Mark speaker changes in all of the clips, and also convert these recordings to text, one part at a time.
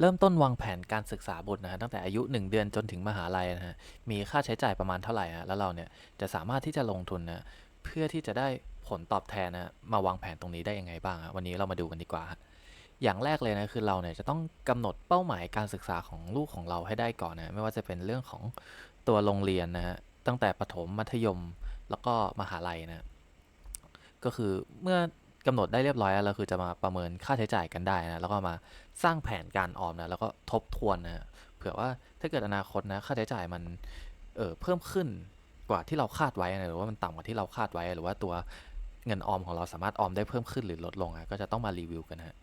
Speaker 1: เริ่มต้นวางแผนการศึกษาบุตรนะฮะตั้งแต่อายุ 1 เดือนจนถึงมหาลัยนะฮะมีค่าใช้จ่ายประมาณเท่าไหร่ฮะแล้วเราเนี่ยจะสามารถที่จะลงทุนนะเพื่อที่จะได้ผลตอบแทนนะมาวางแผนตรงนี้ได้ยังไงบ้างฮะวันนี้เรามาดูกันดีกว่า อย่างแรกเลยนะคือเราเนี่ยจะต้องกำหนดเป้าหมายการศึกษาของลูกของเราให้ได้ก่อนนะไม่ว่าจะเป็นเรื่องของตัวโรงเรียนนะฮะตั้งแต่ประถมมัธยมแล้วก็มหาลัยนะก็คือเมื่อกำหนดได้เรียบร้อยแล้วเราคือจะมาประเมินค่าใช้จ่ายกันได้นะแล้วก็มา สร้างแผนการออมนะแล้วก็ทบทวนนะเผื่อว่าถ้าเกิดอนาคตนะค่าใช้จ่ายมันเออเพิ่มขึ้นกว่าที่เราคาดไว้นะหรือว่ามันต่ำกว่าที่เราคาดไว้ หรือว่าตัวเงินออมของเราสามารถออมได้เพิ่มขึ้นหรือลดลงนะก็จะต้องมารีวิวกันนะ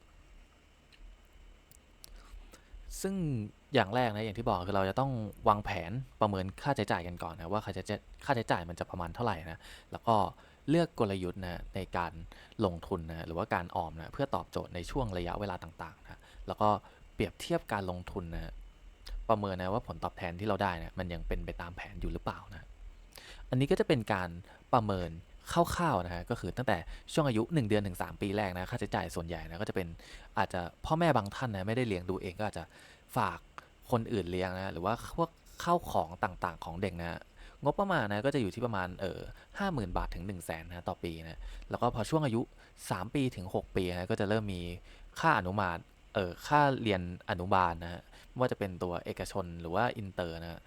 Speaker 1: ซึ่งอย่างแรกนะอย่างที่บอกคือเราจะต้องวางแผนประเมินค่าใช้จ่ายกันก่อนนะว่าค่าใช้จ่ายค่าใช้จ่ายมันจะประมาณเท่าไหร่นะแล้วก็เลือกกลยุทธ์นะในการลงทุนนะหรือว่าการออมนะเพื่อตอบโจทย์ในช่วงระยะเวลาต่างๆนะ แล้วก็เปรียบเทียบการลงทุนนะประเมินนะว่าผลตอบแทนที่เราได้นะมันยังเป็นไปตามแผนอยู่หรือเปล่านะอันนี้ก็จะเป็นการประเมินคร่าวๆนะฮะก็คือตั้งแต่ช่วงอายุ 1 เดือนถึง 3 ปีแรกนะค่าใช้จ่ายส่วนใหญ่นะก็จะเป็นอาจจะพ่อแม่บางท่านนะไม่ได้เลี้ยงดูเองก็อาจจะฝากคนอื่นเลี้ยงนะหรือว่าพวกข้าวของต่างๆ ของเด็กนะงบประมาณนะก็จะอยู่ที่ประมาณเออห้าหมื่นบาทถึง1นึ่งแสนนะต่อปีนะแล้วก็พอช่วงอายุ 3 ปีถึง 6 ปีนะก็จะเริ่มมีค่าอนุบาล เออค่าเรียนอนุบาลนะฮะไม่ว่าจะเป็นตัวเอกชนหรือว่าอินเตอร์นะ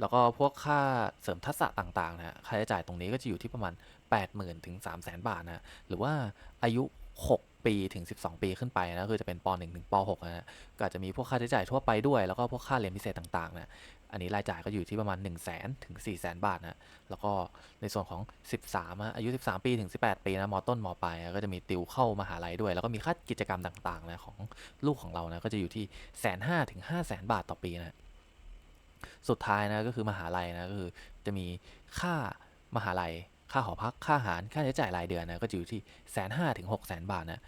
Speaker 1: แล้วก็พวกค่าเสริมทักษะต่างๆนะฮะค่าใช้จ่ายตรงนี้ก็จะอยู่ที่ประมาณ 80,000 ถึง 300,000 บาทนะหรือว่าอายุ 6 ปีถึง 12 ปีขึ้นไปนะคือจะเป็นป .1 ถึงป .6 นะฮะก็อาจจะมีพวกค่าใช้จ่ายทั่วไปด้วย แล้วก็พวกค่าเรียนพิเศษต่างๆนะ อันนี้รายจ่ายก็อยู่ที่ประมาณ 1 0 0 0 0แถึง4 0 0 0 0 0บาทนะแล้วก็ในส่วนของ 13อะอายุ 13 ปีถึง 18 ปีนะมอต้นมอปลายก็จะมีติวเข้ามหาลัยด้วย แล้วก็มีค่ากิจกรรมต่างๆนะของลูกของเรานะก็จะอยู่ที่แสนห้าถึงห้าแสนบาทต่อปีนะสุดท้ายนะก็คือมหาลัยนะก็คือจะมีค่ามหาลัยค่าหอพักค่าอาหารค่าใช้จ่ายรายเดือนนะก็จะอยู่ที่แสนห้าถึงหกแสนบาทนะ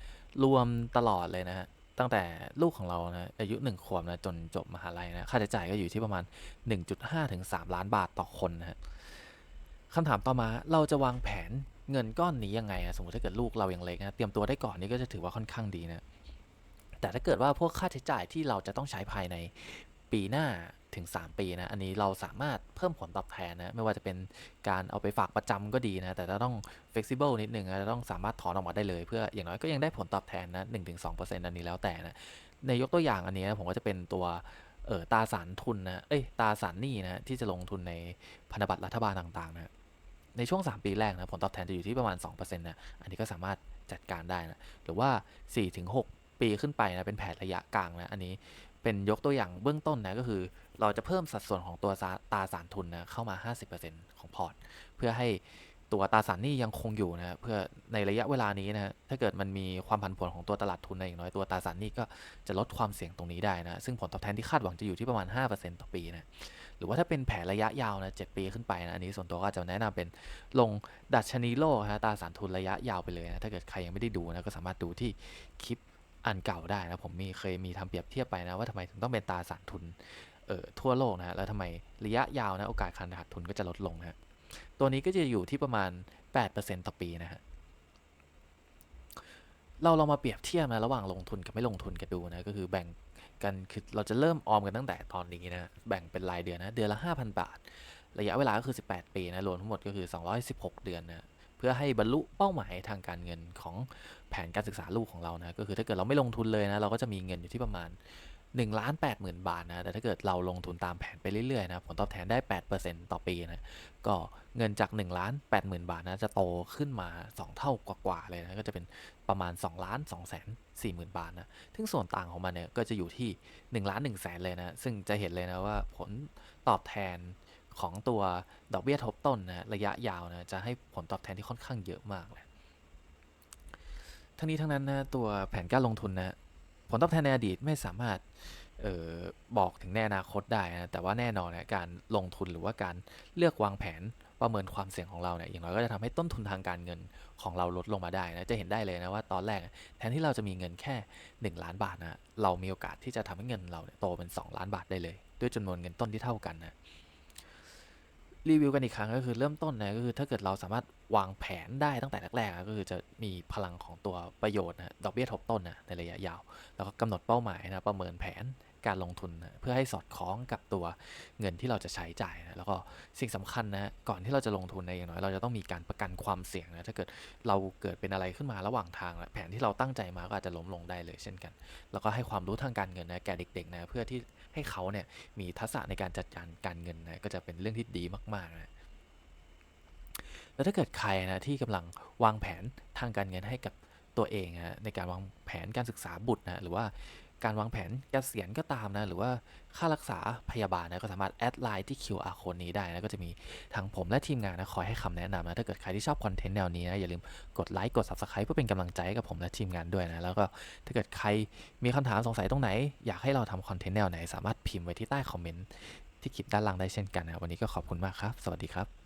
Speaker 1: รวมตลอดเลยนะฮะ ตั้งแต่ลูกของเรานะอายุหนึ่งขวบนะจนจบมหาลัยนะค่าใช้จ่ายก็อยู่ที่ประมาณ 1.5ถึง3ล้านบาทต่อคนนะฮะคำถามต่อมาเราจะวางแผนเงินก้อนนี้ยังไงอะสมมติถ้าเกิดลูกเรายังเล็กนะเตรียมตัวได้ก่อนนี่ก็จะถือว่าค่อนข้างดีนะแต่ถ้าเกิดว่าพวกค่าใช้จ่ายที่เราจะต้องใช้ภายในปีหน้า ถึง 3 ปีนะอันนี้เราสามารถเพิ่มผลตอบแทนนะไม่ว่าจะเป็นการเอาไปฝากประจำก็ดีนะแต่จะต้อง flexible นิดนึงนะจะต้องสามารถถอนออกมาได้เลย เพื่ออย่างน้อยก็ยังได้ผลตอบแทนนะ1-2%อันนี้แล้วแต่นะในยกตัวอย่างอันนี้นะผมก็จะเป็นตัวเออตาสารทุนนะเอ้ยตาสารหนี้นะที่จะลงทุนในพันธบัตรรัฐบาลต่างๆนะในช่วง 3 ปีแรกนะผลตอบแทนจะอยู่ที่ประมาณ2%นะอันนี้ก็สามารถจัดการได้นะหรือว่า 4-6 ปีขึ้นไปนะเป็นแผนระยะกลางนะอันนี้ เป็นยกตัวอย่างเบื้องต้นนะก็คือ เราจะเพิ่มสัดส่วนของตัวตาสารทุนนะเข้ามา 50%ของพอร์ต เพื่อให้ตัวตาสารนี้ยังคงอยู่นะเพื่อในระยะเวลานี้นะถ้าเกิดมันมีความผันผวนของตัวตลาดทุนในอย่างน้อยตัวตาสารนี้ก็จะลดความเสี่ยงตรงนี้ได้นะซึ่งผลตอบแทนที่คาดหวังจะอยู่ที่ประมาณ 5%ต่อปีนะหรือว่าถ้าเป็นแผนระยะยาวนะ7ปีขึ้นไปนะอันนี้ส่วนตัวก็จะแนะนำเป็นลงดัชนีโลกนะตาสารทุนระยะยาวไปเลยนะถ้าเกิดใครยังไม่ได้ดูนะก็สามารถดูที่คลิป อันเก่าได้นะผมมีเคยมีทำเปรียบเทียบไปนะว่าทำไมถึงต้องเป็นตราสารทุนเอ่อทั่วโลกนะแล้วทำไมระยะยาวนะโอกาสการขาดทุนก็จะลดลงนะฮะตัวนี้ก็จะอยู่ที่ประมาณ 8%ต่อปีนะฮะเราลองมาเปรียบเทียบนะระหว่างลงทุนกับไม่ลงทุนกันดูนะก็คือแบ่งกันคือเราจะเริ่มออมกันตั้งแต่ตอนนี้นะแบ่งเป็นรายเดือนนะเดือนละ 5,000 บาท ระยะเวลาก็คือ 18 ปีนะรวมทั้งหมดก็คือ 216 เดือนนะ พื่อให้บรรลุเป้าหมายทางการเงินของแผนการศึกษาลูกของเรานะก็คือถ้าเกิดเราไม่ลงทุนเลยนะเราก็จะมีเงินอยู่ที่ประมาณ1ล้าน8หมื่นบาทนะ แต่ถ้าเกิดเราลงทุนตามแผนไปเรื่อยๆนะ ผลตอบแทนได้ 8%ต่อปีนะ ก็เงินจาก1ล้าน8หมื่นบาทนะ จะโตขึ้นมา 2 เท่ากว่าๆเลยนะ ก็จะเป็นประมาณ2ล้าน2แสน4หมื่นบาทนะ ซึ่งส่วนต่างของมันเนี่ย ก็จะอยู่ที่1ล้าน1แสนเลยนะ ซึ่งจะเห็นเลยนะว่าผลตอบแทน ของตัวดอกเบี้ยทบต้นนะระยะยาวนะจะให้ผลตอบแทนที่ค่อนข้างเยอะมากเลยทั้งนี้ทั้งนั้นนะตัวแผนการลงทุนนะผลตอบแทนในอดีตไม่สามารถออบอกถึงในอนาคตได้นะแต่ว่าแน่นอนนะการลงทุนหรือว่าการเลือกวางแผนประเมินความเสี่ยงของเราเนี่ยอย่างน้อยก็จะทำให้ต้นทุนทางการเงินของเราลดลงมาได้นะจะเห็นได้เลยนะว่าตอนแรกแทนที่เราจะมีเงินแค่ 1 ล้านบาทนะเรามีโอกาสที่จะทำให้เงินเราโตเป็น 2 ล้านบาทได้เลย ด้วยจำนวนเงินต้นที่เท่ากันนะ รีวิวกันอีกครั้งก็คือเริ่มต้นนะก็คือถ้าเกิดเราสามารถวางแผนได้ตั้งแต่แรกๆก็คือจะมีพลังของตัวประโยชน์นะดอกเบี้ยทบต้นนะในระยะยาว แล้วก็กำหนดเป้าหมายนะประเมินแผน การลงทุนนะเพื่อให้สอดคล้องกับตัวเงินที่เราจะใช้จ่ายนะแล้วก็สิ่งสำคัญนะก่อนที่เราจะลงทุนในอย่างน้อย เราจะต้องมีการประกันความเสี่ยงนะถ้าเกิดเราเกิดเป็นอะไรขึ้นมาระหว่างทาง แผนที่เราตั้งใจมาก็อาจจะล้มลงได้เลยเช่นกัน แล้วก็ให้ความรู้ทางการเงินนะแก่เด็กๆนะเพื่อที่ให้เขาเนี่ยมีทักษะในการจัดการการเงินนะก็จะเป็นเรื่องที่ดีมากๆนะแล้วถ้าเกิดใครนะที่กำลังวางแผนทางการเงินให้กับตัวเองนะในการวางแผนการศึกษาบุตรนะหรือว่า การวางแผนเกษียณก็ตามนะ หรือว่าค่ารักษาพยาบาลนะก็สามารถแอดไลน์ที่ QR code นี้ได้นะก็จะมีทางผมและทีมงานนะคอยให้คำแนะนำนะถ้าเกิดใครที่ชอบคอนเทนต์แนวนี้นะอย่าลืมกดไลค์กด Subscribe เพื่อเป็นกำลังใจให้กับผมและทีมงานด้วยนะแล้วก็ถ้าเกิดใครมีคำถามสงสัยตรงไหน อยากให้เราทำคอนเทนต์แนวไหนสามารถพิมพ์ไว้ที่ใต้คอมเมนต์ที่คลิปด้านล่างได้เช่นกันนะวันนี้ก็ขอบคุณมากครับ สวัสดีครับ